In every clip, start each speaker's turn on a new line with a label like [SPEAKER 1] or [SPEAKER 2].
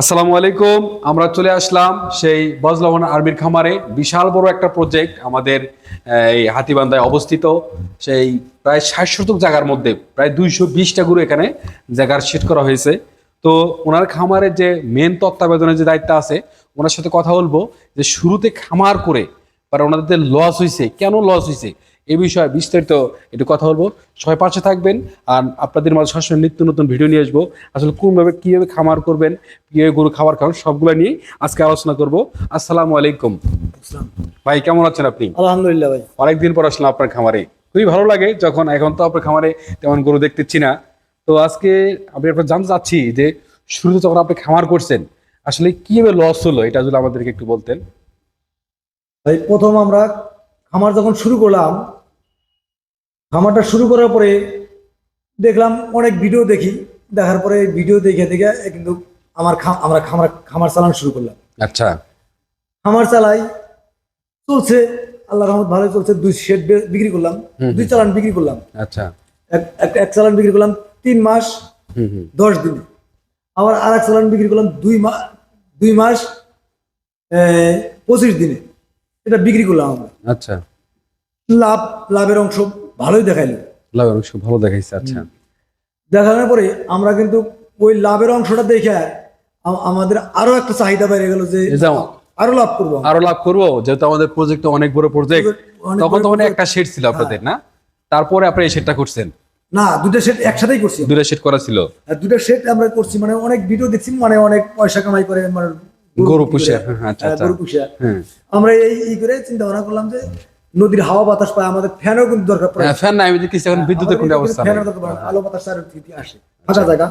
[SPEAKER 1] আসসালামু আলাইকুম। আমরা চলে আসলাম সেই বজলভন আর্মির খামারে। বিশাল বড় একটা প্রজেক্ট আমাদের এই হাতিবান্ধায় অবস্থিত। সেই প্রায় ষাট শতক জায়গার মধ্যে, প্রায় দুইশো বিশটা গরু এখানে জায়গার সেট করা হয়েছে। তো ওনার খামারের যে মেন তত্ত্বাবধানের যে দায়িত্ব আছে, ওনার সাথে কথা বলব যে শুরুতে খামার করে কারণ ওনাদের লস হয়েছে কেন লস হয়েছে এই বিষয়ে বিস্তারিত একটু কথা বলব। সবাই পাশে থাকবেন আর আপনাদের মাঝে সবসময় নিত্য নতুন ভিডিও নিয়ে আসব। আসলে কোনভাবে কীভাবে খামার করবেন কীভাবে গরু খাবার খাবেন সবগুলো নিয়ে আজকে আলোচনা করব। আসসালামু আলাইকুম। ভাই কেমন আছেন আপনি?
[SPEAKER 2] আলহামদুলিল্লাহ ভাই।
[SPEAKER 1] অনেকদিন পর আসলাম আপনার খামারে। খুবই ভালো লাগে যখন এখন তো আপনার খামারে তেমন গরু দেখতেছি না। তো আজকে আমি আপনার জানতে চাচ্ছি যে শুরুতে যখন আপনি খামার করছেন আসলে কীভাবে লস হলো? এটা যদি আমাদেরকে একটু বলতেন।
[SPEAKER 2] ভাই প্রথম আমরা খামার যখন শুরু করলাম খামারটা শুরু করার পরে দেখলাম অনেক ভিডিও দেখি। দেখার পরে ভিডিও দেখে দেখে কিন্তু আমার আমরা খামার খামার চালানো শুরু করলাম।
[SPEAKER 1] আচ্ছা।
[SPEAKER 2] খামার চালাই চলছে আল্লাহ রহমত ভালো চলছে। দুই শেড বিক্রি করলাম। দুই চালান বিক্রি করলাম।
[SPEAKER 1] আচ্ছা।
[SPEAKER 2] এক- চালান বিক্রি করলাম তিন মাস দশ দিনে। আবার আর এক চালান বিক্রি করলাম দুই মাস দুই মাস আহ, পঁচিশ দিনে। এটা বিক্রি করলাম আমরা।
[SPEAKER 1] আচ্ছা।
[SPEAKER 2] লাভ লাভের অংশ ভালোই দেখাইলো।
[SPEAKER 1] লাভের অংশ ভালো দেখাইছে আচ্ছা।
[SPEAKER 2] দেখানোর পরে আমরা কিন্তু ওই লাভের অংশটা দেখে আমাদের আরও একটা চাহিদা বেড়ে গেল যে আরও লাভ করব।
[SPEAKER 1] আরও লাভ করব যেহেতু আমাদের প্রজেক্ট অনেক বড় প্রজেক্ট তখন তখন একটা শেড ছিল আপনাদের না? তারপরে আপনি এই শেডটা করছেন?
[SPEAKER 2] না দুটা সেট একসাথেই করছি
[SPEAKER 1] দুটো শেড করা ছিল?
[SPEAKER 2] আর দুটা সেট আমরা করছি মানে অনেক ভিডিও দেখছি মানে অনেক পয়সা কামাই করে মানে
[SPEAKER 1] গরু পুষে। হ্যাঁ, আচ্ছা,
[SPEAKER 2] হ্যাঁ,
[SPEAKER 1] আচ্ছা।
[SPEAKER 2] গরু পুষে।
[SPEAKER 1] হ্যাঁ।
[SPEAKER 2] আমরা এই করে চিন্তা ভাবনা করলাম যে নদীর হাওয়া বাতাস পায় আমাদের ফ্যানও কিন্তু দরকার পড়ে।
[SPEAKER 1] ফ্যান নাই এখন বিদ্যুতের কোনো অবস্থা
[SPEAKER 2] ফ্যানের দরকার আলো বাতাস আসে। ফাঁকা জায়গা।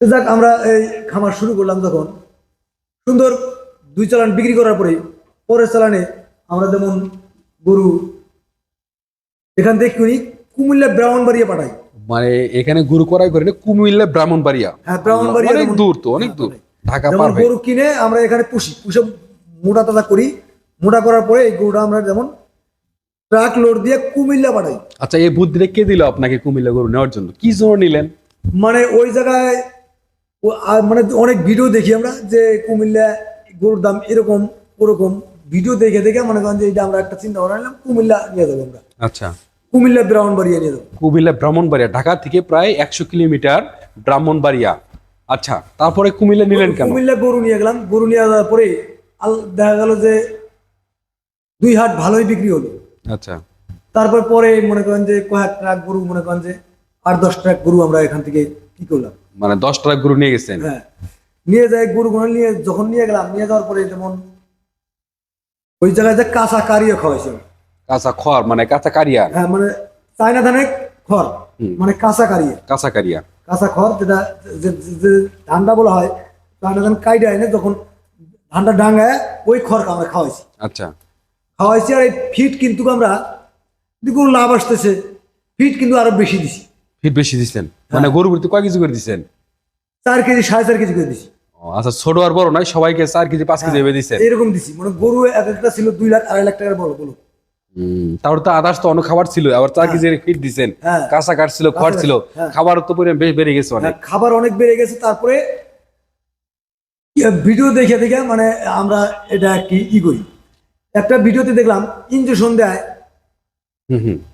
[SPEAKER 2] যাক আমরা এই খামার শুরু করলাম যখন। সুন্দর দুই চালান বিক্রি করার পরে পরের চালানে আমরা যেমন গরু এখান থেকে কিনি কুমিল্লা ব্রাহ্মণবাড়িয়া পাঠাই।
[SPEAKER 1] মানে এখানে গুরু করাই করে না, কুমিল্লা ব্রাহ্মণবাড়িয়া।
[SPEAKER 2] হ্যাঁ ব্রাহ্মণবাড়িয়া
[SPEAKER 1] অনেক দূর তো অনেক দূর। ঢাকা
[SPEAKER 2] যেমন গরু কিনে আমরা এখানে পুষি পুষে মোটা তাজা করি। মোটা করার পরে এই গরুটা আমরা যেমন ট্রাক লোড দিয়ে কুমিল্লা পাঠাই।
[SPEAKER 1] আচ্ছা এই বুদ্ধিটা কে দিল আপনাকে কুমিল্লা গরু নেওয়ার জন্য? কি জন্য নিলেন?
[SPEAKER 2] মানে ওই জায়গায় মানে অনেক ভিডিও দেখি আমরা যে কুমিল্লা গরুর দাম এরকম ওরকম। ভিডিও দেখে দেখে মনে করেন যে এটা আমরা একটা চিন্তা ভাবনা নিলাম কুমিল্লা নিয়ে যাব আমরা।
[SPEAKER 1] আচ্ছা।
[SPEAKER 2] কুমিল্লা ব্রাহ্মণবাড়িয়া নিয়ে যাব।
[SPEAKER 1] কুমিল্লা ব্রাহ্মণবাড়িয়া ঢাকা থেকে প্রায় একশো কিলোমিটার ব্রাহ্মণবাড়িয়া। আচ্ছা তারপরে কুমিল্লা নিলেন কেন?
[SPEAKER 2] কুমিল্লা গরু নিয়ে গেলাম। গরু নিয়ে যাওয়ার পরে দেখা গেল যে দুই হাট ভালোই বিক্রি হলো।
[SPEAKER 1] আচ্ছা।
[SPEAKER 2] তারপর পরে মনে করেন যে কয়েক ট্রাক গরু মনে করেন যে আট দশ ট্রাক গরু আমরা এখান থেকে কি করলাম।
[SPEAKER 1] মানে দশ টাকা গরু নিয়ে গেছেন?
[SPEAKER 2] হ্যাঁ। নিয়ে যায় গরুগুলো নিয়ে যখন নিয়ে গেলাম নিয়ে যাওয়ার পরে যেমন ওই জায়গায় যে কাঁচা কারিও খাওয়াইছে
[SPEAKER 1] কাঁচা খড় মানে কাঁচা কারিয়া?
[SPEAKER 2] হ্যাঁ মানে চায়না ধানের খড় মানে কাঁচা কারিয়ে।
[SPEAKER 1] কাঁচা কারিয়া।
[SPEAKER 2] কাঁচা খড় যেটা যে- ধানটা বলা হয় চায়না ধান কাইডে আইনে যখন ধানটা ডাঙ্গায় ওই খড় আমরা খাওয়াইছি।
[SPEAKER 1] আচ্ছা।
[SPEAKER 2] খাওয়াইছি আর এই ফিট কিন্তু আমরা দেখুন লাভ আসতেছে ফিট কিন্তু আরও বেশি দিছি।
[SPEAKER 1] ফিট বেশি দিচ্ছেন মানে গরু ভর্তি কয় কেজি করে দিচ্ছেন
[SPEAKER 2] চার কেজি সাড়ে চার কেজি করে দিছি।
[SPEAKER 1] আচ্ছা ছোট আর বড় নয় সবাইকে চার কেজি পাঁচ কেজি ভেবে দিচ্ছেন
[SPEAKER 2] এরকম দিছি। মানে গরু এক একটা ছিল দুই লাখ আড়াই লাখ টাকার বড় বলো
[SPEAKER 1] তারপর তো আদার্স তো অন্য খাবার ছিল আবার চার কেজি ফিট দিচ্ছেন
[SPEAKER 2] হ্যাঁ।
[SPEAKER 1] কাঁচা কাঠ ছিল খড় ছিল
[SPEAKER 2] হ্যাঁ।
[SPEAKER 1] খাবার তো পরিমাণ বেশ বেড়ে গেছে অনেক।
[SPEAKER 2] হ্যাঁ, খাবার অনেক বেড়ে গেছে তারপরে ভিডিও দেখে দেখে মানে আমরা এটা কি ই করি? একটা ভিডিওতে দেখলাম ইঞ্জেকশন দেয়।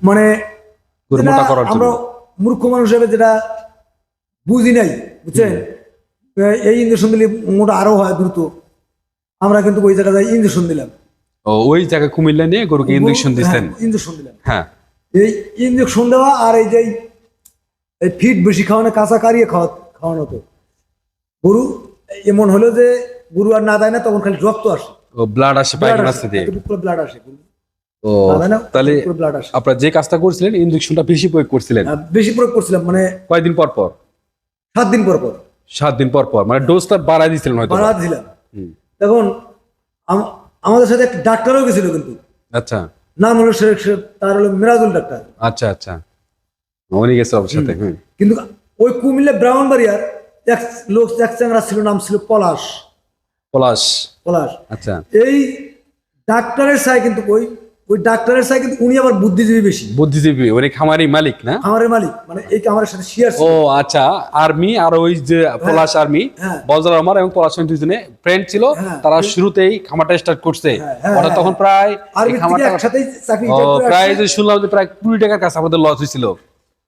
[SPEAKER 2] মানে আমরা মূর্খ মানুষ হিসেবে যেটা বুঝি নাই বুঝছেন? এই ইঞ্জেকশন দিলে মোটা আরও হয় দ্রুত। আমরা কিন্তু ওই জায়গায় ইঞ্জেকশন দিলাম।
[SPEAKER 1] ওই জায়গায় কুমিল্লা নিয়ে গরুকে ইঞ্জেকশন দিচ্ছেন
[SPEAKER 2] ইঞ্জেকশন দিলেন।
[SPEAKER 1] হ্যাঁ।
[SPEAKER 2] এই ইঞ্জেকশন দেওয়া আর এই যে এই ফিট বেশি খাওয়ানো কাঁচা কারিয়ে খাওয়া খাওয়ানো তো। গরু এমন হলো যে গরু আর না দেয় না তখন খালি রক্ত আসে।
[SPEAKER 1] ও ব্লাড আসে পায়খানা থেকে
[SPEAKER 2] ব্লাড আসে
[SPEAKER 1] ও তাহলে
[SPEAKER 2] ব্লাড আসে।
[SPEAKER 1] আপনারা যে কাজটা করছিলেন ইঞ্জেকশনটা বেশি প্রয়োগ করছিলেন।
[SPEAKER 2] আর বেশি প্রয়োগ করছিলাম মানে
[SPEAKER 1] কয়দিন পর পর?
[SPEAKER 2] সাত দিন পর পর।
[SPEAKER 1] সাত দিন পর পর মানে ডোজটা বাড়াই দিয়েছিলেন হয়তো
[SPEAKER 2] বাড়া দিলাম তখন আমাদের সাথে একটা ডাক্তারও গেছিল কিন্তু।
[SPEAKER 1] আচ্ছা।
[SPEAKER 2] নাম হলো শেখ শেখ তার হলো মিরাজুল ডাক্তার।
[SPEAKER 1] আচ্ছা আচ্ছা। উনি গেছে ওর সাথে
[SPEAKER 2] কিন্তু ওই কুমিল্লা ব্রাহ্মণবাড়িয়ার এক লোক এক চ্যাংরা ছিল নাম ছিল পলাশ।
[SPEAKER 1] পলাশ।
[SPEAKER 2] পলাশ।
[SPEAKER 1] আচ্ছা।
[SPEAKER 2] এই ডাক্তারের সাই কিন্তু ওই ওই ডাক্তারের সাথে কিন্তু উনি আবার বুদ্ধিজীবী বেশি
[SPEAKER 1] বুদ্ধিজীবী উনি খামারি মালিক না
[SPEAKER 2] খামারের মালিক মানে এই খামারের সাথে শেয়ার
[SPEAKER 1] ও আচ্ছা আর্মি আর ওই যে পলাশ আর্মি
[SPEAKER 2] হ্যাঁ।
[SPEAKER 1] আমার এবং পলাশ আর্মি দুজনে ফ্রেন্ড ছিল
[SPEAKER 2] হ্যাঁ।
[SPEAKER 1] তারা শুরুতেই খামারটা স্টার্ট করছে
[SPEAKER 2] হ্যাঁ, হ্যাঁ,
[SPEAKER 1] তখন
[SPEAKER 2] হ্যাঁ।
[SPEAKER 1] প্রায় এই
[SPEAKER 2] আর্মি থেকে
[SPEAKER 1] খামারটা
[SPEAKER 2] একসাথেই চাকরি
[SPEAKER 1] ও
[SPEAKER 2] করে
[SPEAKER 1] প্রায়
[SPEAKER 2] আসছে।
[SPEAKER 1] যে শুনলাম যে প্রায় কুড়ি টাকার কাছে আমাদের লস হয়েছিল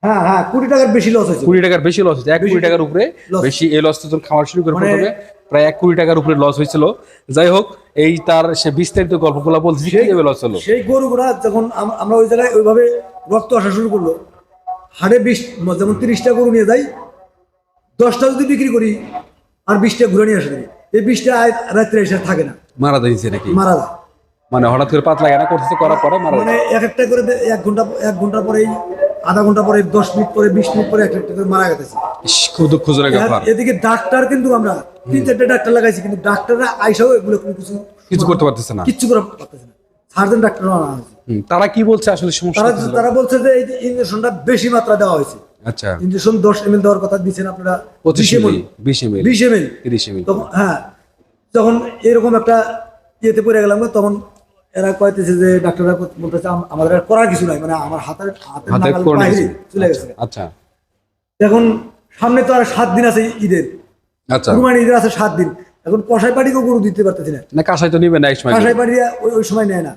[SPEAKER 2] হ্যাঁ হ্যাঁ কোটি টাকার বেশি লস হয়েছে
[SPEAKER 1] কুড়ি টাকার বেশি লস হয়েছে এক কোটি টাকার উপরে
[SPEAKER 2] loss।
[SPEAKER 1] বেশি এই লস তো খামার শুরু করে
[SPEAKER 2] মানে-
[SPEAKER 1] প্রথমে প্রায় এক কোটি টাকার উপরে লস হয়েছিল। যাই হোক এই তার সে বিস্তারিত গল্পগুলো বলছি কীভাবে লস হলো?
[SPEAKER 2] সেই গরুগুলা যখন আমরা ওই জায়গায় ওইভাবে রক্ত আসা শুরু করল হাড়ে বিশ যেমন তিরিশটা গরু নিয়ে যাই দশটা যদি বিক্রি করি আর বিশটা ঘুরে নিয়ে আসে এই বিশটা রাত্রে এসে থাকে না।
[SPEAKER 1] মারা দিয়েছে নাকি?
[SPEAKER 2] মারা যায়।
[SPEAKER 1] মানে হঠাৎ করে পাতলা কেনা করতেছে করার পরে মারা
[SPEAKER 2] মানে এক একটা করে এক ঘণ্টা এক ঘণ্টা পরেই আধা ঘণ্টা পরে দশ মিনিট পরে বিশ মিনিট পরে এক একটা করে মারা গেছে।
[SPEAKER 1] খুব দুঃখ ব্যাপার
[SPEAKER 2] এদিকে ডাক্তার কিন্তু আমরা তিন চারটে ডাক্তার লাগাইছি কিন্তু ডাক্তাররা আইসাও এগুলো কোনো কিছু
[SPEAKER 1] কিছু করতে পারতেছে না।
[SPEAKER 2] কিচ্ছু করে পারতেছে না। সার্জন ডাক্তার আনা হয়েছে।
[SPEAKER 1] তারা কি বলছে আসলে সমস্যা
[SPEAKER 2] তারা বলছে যে এই ইঞ্জেকশনটা বেশি মাত্রা দেওয়া হয়েছে।
[SPEAKER 1] আচ্ছা।
[SPEAKER 2] ইঞ্জেকশন দশ এম দেওয়ার কথা দিচ্ছেন আপনারা
[SPEAKER 1] পঁচিশ
[SPEAKER 2] 20 ml,
[SPEAKER 1] এমএল বিশ এমএল
[SPEAKER 2] 20 এম
[SPEAKER 1] তিরিশ এমএল।
[SPEAKER 2] তখন হ্যাঁ যখন এরকম একটা ইয়েতে পড়ে গেলাম তখন এরা কয়েছে যে ডাক্তাররা বলতেছে আমাদের আর করার কিছু নাই। মানে আমার হাতের হাতের নাগাল বাইরে চলে গেছে।
[SPEAKER 1] আচ্ছা
[SPEAKER 2] এখন সামনে তো আর সাত দিন আছে ঈদের।
[SPEAKER 1] আচ্ছা।
[SPEAKER 2] কুরবানি ঈদের আছে সাত দিন। এখন কষাই পাটিকেও গরু দিতে পারতেছি না।
[SPEAKER 1] না কাঁসাই তো নিবে না সময়
[SPEAKER 2] কাঁসাই পাটিরা ওই ওই সময় নেয় না।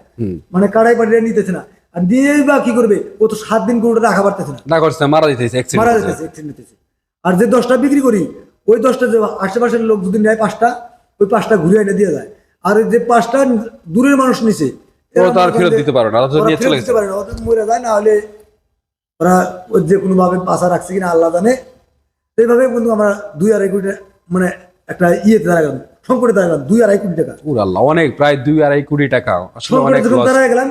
[SPEAKER 2] মানে কাড়াই পাটিরা নিতেছে না। আর দিয়েই বা কি করবে? ও তো সাত দিন গরুটা রাখা পারতেছে না।
[SPEAKER 1] না করছে মারা দিতেছে
[SPEAKER 2] মারা
[SPEAKER 1] অ্যাক্সিডেন্ট
[SPEAKER 2] যেতেছে একটু নিতেছে আর যে দশটা বিক্রি করি ওই দশটা যে আশেপাশের লোক যদি নেয় পাঁচটা ওই পাঁচটা ঘুরে এনে দিয়ে যায়। আর যে পাঁচটা দূরের মানুষ নিছে
[SPEAKER 1] ও ফেরত দিতে পারবে না, ওরা তো
[SPEAKER 2] ওরা
[SPEAKER 1] নিয়ে
[SPEAKER 2] ফেরত
[SPEAKER 1] চলে
[SPEAKER 2] দিতে পারে না ওরা মরে যায় না হলে ওরা যে কোনো ভাবে পাশা রাখছে কিনা আল্লাহ জানে। এইভাবে কিন্তু আমরা দুই আড়াই কোটি মানে একটা ইয়েতে দাঁড়া গেলাম সংকটে দাঁড়া দুই আড়াই কোটি টাকা।
[SPEAKER 1] আল্লাহ অনেক প্রায় দুই আড়াই কোটি টাকা আসলে অনেক
[SPEAKER 2] দাঁড়ায় গেলাম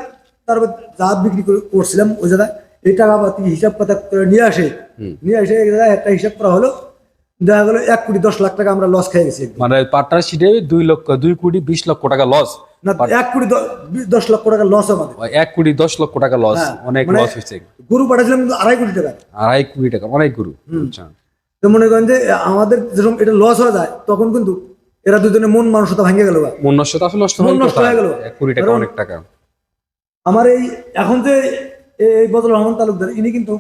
[SPEAKER 2] তারপর যা বিক্রি করছিলাম ওই জায়গায় এই টাকা হিসাব কথা করে নিয়ে আসে নিয়ে এসে জায়গায় একটা হিসাব করা হলো দেখা গেলো এক কোটি দশ লাখ টাকা আমরা লস খেয়ে গেছি।
[SPEAKER 1] মানে পার্টনারশিপে দুই লক্ষ দুই কোটি বিশ লক্ষ টাকা লস
[SPEAKER 2] না এক কোটি দশ লক্ষ টাকা লস আমাদের।
[SPEAKER 1] এক কোটি দশ লক্ষ টাকা লস অনেক
[SPEAKER 2] মানে-
[SPEAKER 1] লস হয়েছে।
[SPEAKER 2] গরু পাঠাছিলাম কিন্তু আড়াই কোটি টাকা।
[SPEAKER 1] আড়াই কোটি টাকা অনেক গুরু আচ্ছা।
[SPEAKER 2] তো মনে করেন যে আমাদের যেরকম এটা লস হয়ে যায় তখন কিন্তু এরা দুজনে মন মানসতা ভেঙে গেল
[SPEAKER 1] মন নষ্ট আসলে নষ্ট
[SPEAKER 2] মন
[SPEAKER 1] হয়ে
[SPEAKER 2] নষ্ট হয়ে গেল।
[SPEAKER 1] এক কোটি টাকা অনেক টাকা।
[SPEAKER 2] আমার এই এখন যে এই বদল রহমান তালুকদার ইনি কিন্তু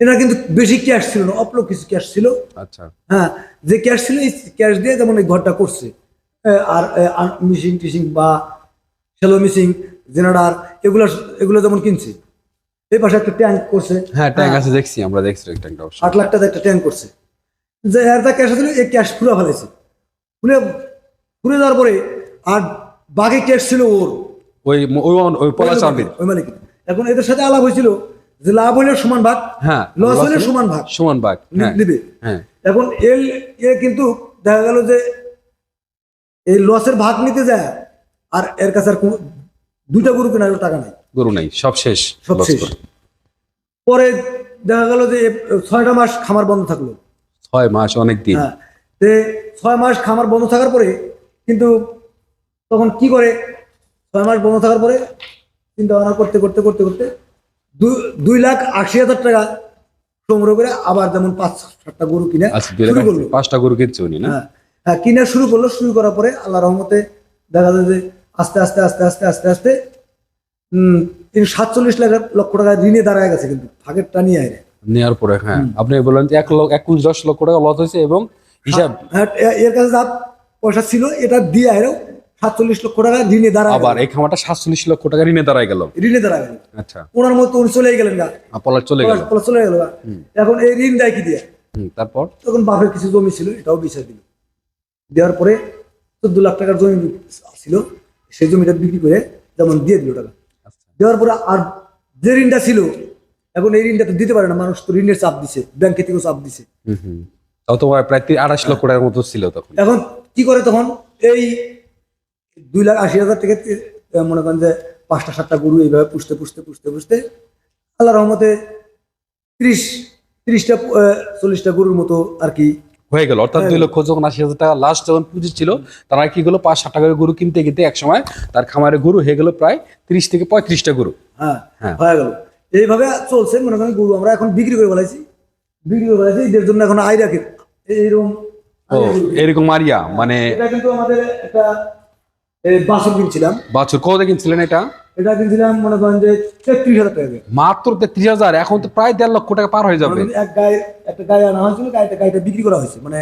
[SPEAKER 2] এনার কিন্তু বেশি ক্যাশ ছিল না অল্প কিছু ক্যাশ ছিল।
[SPEAKER 1] আচ্ছা।
[SPEAKER 2] হ্যাঁ যে ক্যাশ ছিল এই ক্যাশ দিয়ে যেমন এই ঘরটা করছে। আর মিশিং টিশিং বা সেলো মিশিং জেনারেটার এগুলো এগুলো যেমন কিনছে। এই পাশে একটা ট্যাঙ্ক করছে।
[SPEAKER 1] হ্যাঁ ট্যাঙ্ক আছে দেখছি আমরা দেখছি ট্যাঙ্কটা
[SPEAKER 2] আট লাখ টাকা একটা ট্যাঙ্ক করছে। যে এর যা ক্যাশ ছিল এই ক্যাশ খুলে ফেলেছে। খুলে খুলে যাওয়ার পরে আর বাকি ক্যাশ ছিল ওর।
[SPEAKER 1] ওই ওই ওই পলাশ আর্মির
[SPEAKER 2] ওই মালিক এখন এদের সাথে আলাপ হয়েছিল যে লাভ হইলে সমান ভাগ
[SPEAKER 1] হ্যাঁ
[SPEAKER 2] লস হলে
[SPEAKER 1] হলে
[SPEAKER 2] সমান ভাগ।
[SPEAKER 1] সমান ভাগ হ্যাঁ
[SPEAKER 2] নিবে।
[SPEAKER 1] হ্যাঁ।
[SPEAKER 2] এখন এল এ কিন্তু দেখা গেল যে এই লসের ভাগ নিতে যায় আর এর কাছে আর দুইটা গরু কেনার টাকা নাই।
[SPEAKER 1] গরু নাই সব শেষ
[SPEAKER 2] সব শেষ। পরে দেখা গেল যে ছয়টা মাস খামার বন্ধ থাকল।
[SPEAKER 1] ছয় মাস অনেক দিন।
[SPEAKER 2] হ্যাঁ তে ছয় মাস খামার বন্ধ থাকার পরে কিন্তু তখন কি করে? ছয় মাস বন্ধ থাকার পরে চিন্তা ভাবনা করতে করতে করতে করতে দুই লাখ আশি হাজার টাকা সংগ্রহ করে আবার যেমন পাঁচ সাতটা গরু কিনে
[SPEAKER 1] আচ্ছা
[SPEAKER 2] শুরু করল।
[SPEAKER 1] পাঁচটা গরু কিনছে উনি না?
[SPEAKER 2] হ্যাঁ হ্যাঁ কিনে শুরু করল শুরু করার পরে আল্লাহ রহমতে দেখা যায় যে আস্তে আস্তে আস্তে আস্তে আস্তে আস্তে তিনি সাতচল্লিশ লাখ লক্ষ টাকা ঋণে দাঁড়ায় গেছে কিন্তু ভাগেরটা নিয়ে আয়
[SPEAKER 1] নেওয়ার পরে হ্যাঁ আপনি বললেন যে এক লক্ষ একুশ দশ লক্ষ টাকা লস হয়েছে এবং হিসাব
[SPEAKER 2] হ্যাঁ এর কাছে যা পয়সা ছিল এটা দিয়ে আয়ও সাতচল্লিশ লক্ষ টাকা ঋণে দাঁড়ায়
[SPEAKER 1] আবার এই খামারটা সাতচল্লিশ লক্ষ টাকা ঋণে দাঁড়ায় গেল।
[SPEAKER 2] ঋণে দাঁড়ায় গেল।
[SPEAKER 1] আচ্ছা।
[SPEAKER 2] ওনার মতো উনি চলেই গেলেন গা।
[SPEAKER 1] পলাশ চলে গেল।
[SPEAKER 2] পলাশ- চলে গেল এখন এই ঋণ দেয় কি দিয়ে?
[SPEAKER 1] তারপর?
[SPEAKER 2] তখন বাপের কিছু জমি ছিল এটাও বিচার দিল। দেওয়ার পরে চোদ্দ লাখ টাকার জমি ছিল সেই জমিটা বিক্রি করে যেমন দিয়ে দিল টাকা।
[SPEAKER 1] আচ্ছা।
[SPEAKER 2] দেওয়ার পরে আর যে ঋণটা ছিল এখন এই ঋণটা তো দিতে পারে না মানুষ তো ঋণের চাপ দিছে ব্যাংকে থেকেও চাপ দিছে।
[SPEAKER 1] তোমার প্রায় আড়াইশ লক্ষ টাকার মতো ছিল তখন।
[SPEAKER 2] এখন কি করে তখন? এই দুই লাখ আশি হাজার থেকে মনে করেন যে পাঁচটা সাতটা গরু এইভাবে পুষতে পুষতে পুষতে পুষতে আল্লাহ রহমতে ত্রিশ ত্রিশটা চল্লিশটা গরুর মতো আর কি
[SPEAKER 1] হয়ে গেল। অর্থাৎ দুই লক্ষ যখন আশি হাজার টাকা লাস্ট যখন পুঁজি ছিল তারা কি গেলো পাঁচ ষাট টাকা গরু কিনতে কিনতে এক সময় তার খামারে গরু হয়ে গেল প্রায় তিরিশ থেকে পঁয়ত্রিশটা গরু।
[SPEAKER 2] হ্যাঁ
[SPEAKER 1] হ্যাঁ।
[SPEAKER 2] হয়ে গেল। এইভাবে চলছে মনে করেন গরু আমরা এখন বিক্রি করে ফেলাইছি। বিক্রি করে ফেলাইছি এদের জন্য এখন আয় রাখে এইরকম
[SPEAKER 1] এরকম মারিয়া মানে
[SPEAKER 2] এটা কিন্তু আমাদের একটা বাসন কিনছিলাম।
[SPEAKER 1] বাছুর কত কিনছিলেন এটা?
[SPEAKER 2] এটা কিনছিলাম মনে করেন যে তেত্রিশ হাজার টাকা
[SPEAKER 1] মাত্র তেত্রিশ হাজার এখন তো প্রায় দেড় লক্ষ টাকা পার হয়ে যাবে।
[SPEAKER 2] এক গায়ে একটা গায়ে আনা হয়েছিল গাড়িটা গাড়িটা বিক্রি করা হয়েছে। মানে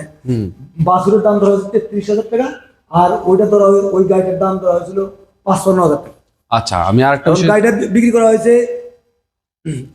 [SPEAKER 2] বাছুরের দাম ধরা হয়েছে তেত্রিশ হাজার টাকা আর ওইটা ধরা ওই গাড়িটার দাম ধরা হয়েছিল পাঁচপান্ন হাজার টাকা।
[SPEAKER 1] আচ্ছা আমি আরেকটা
[SPEAKER 2] এবং
[SPEAKER 1] বিষয়
[SPEAKER 2] গাড়িটা বিক্রি করা হয়েছে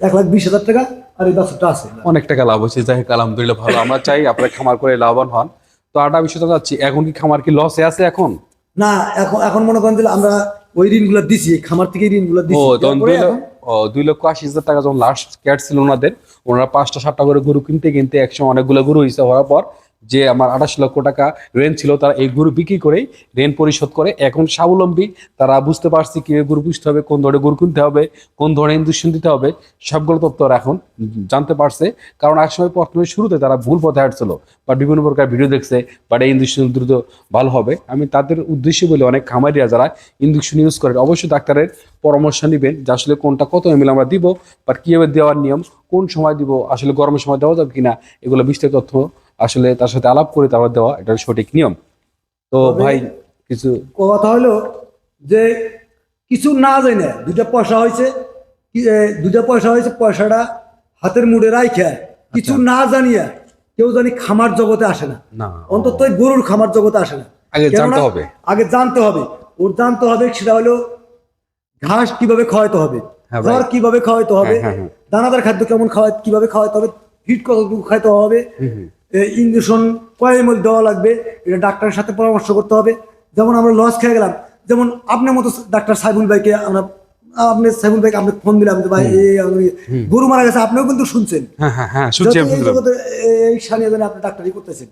[SPEAKER 2] এক লাখ বিশ হাজার টাকা আর এই বাছুরটা আছে।
[SPEAKER 1] অনেক টাকা লাভ হচ্ছে যাই আলহামদুলিল্লাহ ভালো। আমরা চাই আপনারা খামার করে লাভবান হন। তো আরেকটা বিষয় তো যাচ্ছি এখন কি খামার কি লসে আছে এখন?
[SPEAKER 2] না এখন এখন মনে করেন যে আমরা ওই ঋণগুলো দিছি খামার থেকে ঋণগুলো
[SPEAKER 1] ও
[SPEAKER 2] দিছি
[SPEAKER 1] তখন
[SPEAKER 2] তারপরে
[SPEAKER 1] দুই লক্ষ ও দুই লক্ষ আশি হাজার টাকা যখন লাস্ট ক্যাট ছিল ওনাদের ওনারা পাঁচটা সাতটা করে গরু কিনতে কিনতে একসময় অনেকগুলো গরু হয়েছে হওয়ার পর যে আমার আঠাশ লক্ষ টাকা রেন্ট ছিল, তারা এই গরু বিক্রি করেই রেন্ট পরিশোধ করে। এখন স্বাবলম্বী, তারা বুঝতে পারছে কীভাবে গরু পুষতে হবে, কোন ধরনের গরু কিনতে হবে, কোন ধরনের ইঞ্জেকশন দিতে হবে, সবগুলো তথ্য এখন জানতে পারছে। কারণ একসময় প্রথমে শুরুতে তারা ভুল পথে হাঁটছিল বা বিভিন্ন প্রকার ভিডিও দেখছে বাট এই ইঞ্জেকশন দ্রুত ভালো হবে। আমি তাদের উদ্দেশ্যে বলে, অনেক খামারিরা যারা ইঞ্জেকশন ইউজ করে অবশ্যই ডাক্তারের পরামর্শ নেবেন যে আসলে কোনটা কত এমএল আমরা দিব বা কীভাবে দেওয়ার নিয়ম, কোন সময় দিব, আসলে গরমের সময় দেওয়া যাবে কিনা, এগুলো বিস্তারিত তথ্য আসলে তার সাথে আলাপ করে তারপর দেওয়া এটা সঠিক নিয়ম। তো ভাই কিছু
[SPEAKER 2] কথা হলো যে কিছু না যাই না দুটা পয়সা হয়েছে দুটা পয়সা হয়েছে পয়সাটা হাতের মুড়ে রাইখা। কিছু
[SPEAKER 1] আচ্ছা।
[SPEAKER 2] না জানিয়া কেউ জানি খামার জগতে আসে না। অন্তত গরুর খামার জগতে আসে না।
[SPEAKER 1] আগে জানতে হবে।
[SPEAKER 2] আগে জানতে হবে। ওর জানতে হবে সেটা হলো ঘাস কীভাবে খাওয়াইতে হবে
[SPEAKER 1] হ্যাঁ ভাই।
[SPEAKER 2] কীভাবে খাওয়াইতে হবে
[SPEAKER 1] হ্যাঁ, হ্যাঁ,
[SPEAKER 2] দানাদার খাদ্য কেমন খাওয়াই কীভাবে খাওয়াইতে হবে ফিট কতটুকু খাইতে হবে। ইঞ্জেকশন কয় এমএল দেওয়া লাগবে এটা ডাক্তারের সাথে পরামর্শ করতে হবে। যেমন আমরা লস খেয়ে গেলাম যেমন আপনার মতো ডাক্তার সাইবুল ভাইকে আমরা আপনি সাইবুল ভাইকে আপনি ফোন দিলাম ভাই গরু মারা গেছে আপনিও কিন্তু শুনছেন।
[SPEAKER 1] হ্যাঁ হ্যাঁ হ্যাঁ
[SPEAKER 2] এই সানিয়া জানে আপনি ডাক্তারি করতেছেন।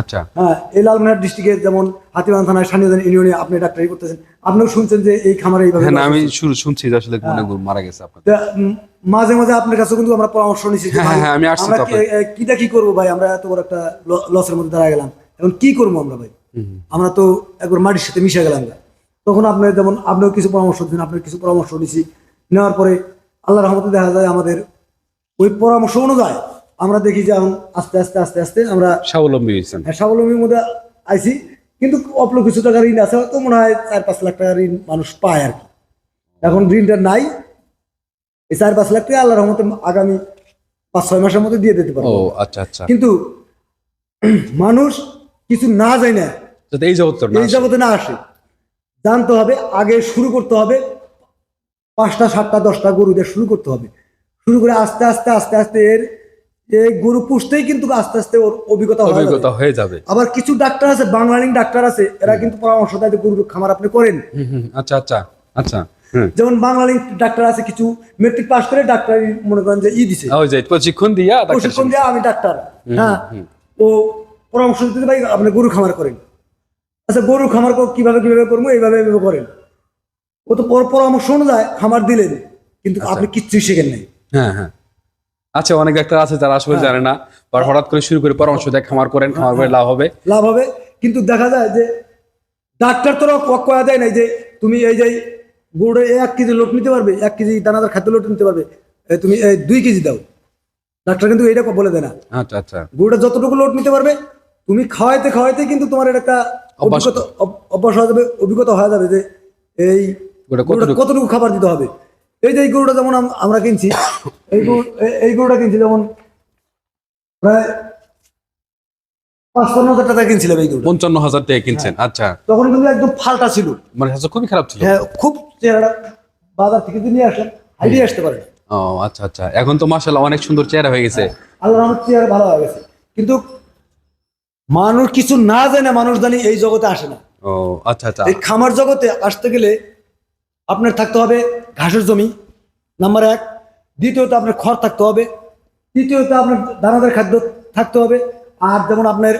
[SPEAKER 1] আচ্ছা।
[SPEAKER 2] হ্যাঁ এই লালমনিরহাট ডিস্ট্রিক্টের যেমন হাতিবান থানায় সানিয়াজান ইউনিয়নে আপনি ডাক্তারি করতেছেন। আপনিও শুনছেন যে এই খামারে এইভাবে
[SPEAKER 1] আমি শুনছি আসলে মারা গেছে আপনার।
[SPEAKER 2] মাঝে মাঝে আপনার কাছে কিন্তু আমরা পরামর্শ নিচ্ছি
[SPEAKER 1] হ্যাঁ,
[SPEAKER 2] ভাই,
[SPEAKER 1] হ্যাঁ, আমি আসছি
[SPEAKER 2] আমরা
[SPEAKER 1] তো
[SPEAKER 2] কি- এ, কিটা কি করব ভাই? আমরা এত বড় একটা লসের মধ্যে দাঁড়া গেলাম। এখন কি করব আমরা ভাই। আমরা তো একবার মাটির সাথে মিশে গেলাম। তখন আপনি যেমন আপনিও কিছু পরামর্শ দিন আপনার কিছু পরামর্শ নিছি। নেওয়ার পরে আল্লাহ রহমতে দেখা যায় আমাদের ওই পরামর্শ অনুযায়ী আমরা দেখি যে এখন আস্তে আস্তে আস্তে আস্তে আমরা
[SPEAKER 1] স্বাবলম্বী হয়েছি
[SPEAKER 2] হ্যাঁ, স্বাবলম্বীর মধ্যে আইছি। কিন্তু অল্প কিছু টাকা ঋণ আছে হয়তো মনে হয় চার পাঁচ লাখ টাকা ঋণ মানুষ পায় আর কি। এখন ঋণটা নাই। এই চার পাঁচ লাখ টাকা আল্লাহ রহমতে আগামী পাঁচ ছয় মাসের মধ্যে দিয়ে দিতে পারব।
[SPEAKER 1] আচ্ছা আচ্ছা।
[SPEAKER 2] কিন্তু মানুষ কিছু না যায় না
[SPEAKER 1] এই জগৎ
[SPEAKER 2] এই জগতে না আসে। জানতে হবে আগে শুরু করতে হবে পাঁচটা সাতটা দশটা গরু দিয়ে শুরু করতে হবে। শুরু করে আস্তে আস্তে আস্তে আস্তে এর এই গরু পুষতেই কিন্তু আস্তে আস্তে ওর অভিজ্ঞতা হয়ে যাবে।
[SPEAKER 1] অভিজ্ঞতা হয়ে যাবে।
[SPEAKER 2] আবার কিছু ডাক্তার আছে বাংলালিং ডাক্তার আছে এরা কিন্তু পরামর্শ দেয় গরুর খামার আপনি করেন।
[SPEAKER 1] আচ্ছা আচ্ছা আচ্ছা।
[SPEAKER 2] যেমন বাংলালিং ডাক্তার আছে কিছু মেট্রিক পাস করে ডাক্তার মনে করেন যে ই দিছে।
[SPEAKER 1] প্রশিক্ষণ দিয়া
[SPEAKER 2] প্রশিক্ষণ দিয়ে আমি ডাক্তার হ্যাঁ? ও পরামর্শ দিতে ভাই আপনি গরু খামার করেন। আচ্ছা গরু খামার কীভাবে কীভাবে করব? এইভাবে এইভাবে করেন। ও তো পর- পরামর্শ অনুযায়ী খামার দিলেন কিন্তু আপনি কিচ্ছুই শেখেন নাই।
[SPEAKER 1] হ্যাঁ হ্যাঁ। আচ্ছা অনেক ডাক্তার আছে যারা আসলে
[SPEAKER 2] হ্যাঁ।
[SPEAKER 1] জানে না বা হঠাৎ করে শুরু করে পরামর্শ দেয় খামার করেন খামার করে লাভ হবে।
[SPEAKER 2] লাভ হবে কিন্তু দেখা যায় যে ডাক্তার তোরা কয়া দেয় নাই যে তুমি এই যে গরুটা এক কেজি লোট নিতে পারবে এক কেজি দানাদার খাদ্য লোট নিতে পারবে। তুমি এই দুই কেজি দাও। ডাক্তার কিন্তু এইটা বলে দেয় না।
[SPEAKER 1] আচ্ছা আচ্ছা।
[SPEAKER 2] গরুটা যতটুকু লোট নিতে পারবে তুমি খাওয়াইতে খাওয়াইতে কিন্তু তোমার এটা একটা অভিজ্ঞতা অভ্যাস হয়ে যাবে অভিজ্ঞতা হয়ে যাবে যে এই
[SPEAKER 1] কতটুকু-
[SPEAKER 2] খাবার দিতে হবে। এই যে এই গরুটা যেমন আমরা কিনছি এই গরু এই- এই গরুটা কিনছি যেমন প্রায় হাজার টাকা কিনছিলাম এই গরুটা
[SPEAKER 1] পঞ্চান্ন হাজার টাকা কিনছেন। আচ্ছা।
[SPEAKER 2] তখন কিন্তু একদম ফালটা ছিল।
[SPEAKER 1] মানে খুবই খারাপ ছিল।
[SPEAKER 2] হ্যাঁ খুব চেহারা। বাজার থেকে নিয়ে আসতে পারে
[SPEAKER 1] ও আচ্ছা আচ্ছা। এখন তো অনেক সুন্দর চেহারা হয়ে গেছে।
[SPEAKER 2] আল্লাহ চেহারা ভালো হয়ে গেছে। কিন্তু মানুষ কিছু না জানে মানুষ জানি এই জগতে আসে না।
[SPEAKER 1] ও আচ্ছা আচ্ছা।
[SPEAKER 2] এই খামার জগতে আসতে গেলে আপনার থাকতে হবে ঘাসের জমি নাম্বার এক। দ্বিতীয়ত আপনার খড় থাকতে হবে। তৃতীয়ত আপনার দানাদার খাদ্য থাকতে হবে। আর যেমন আপনার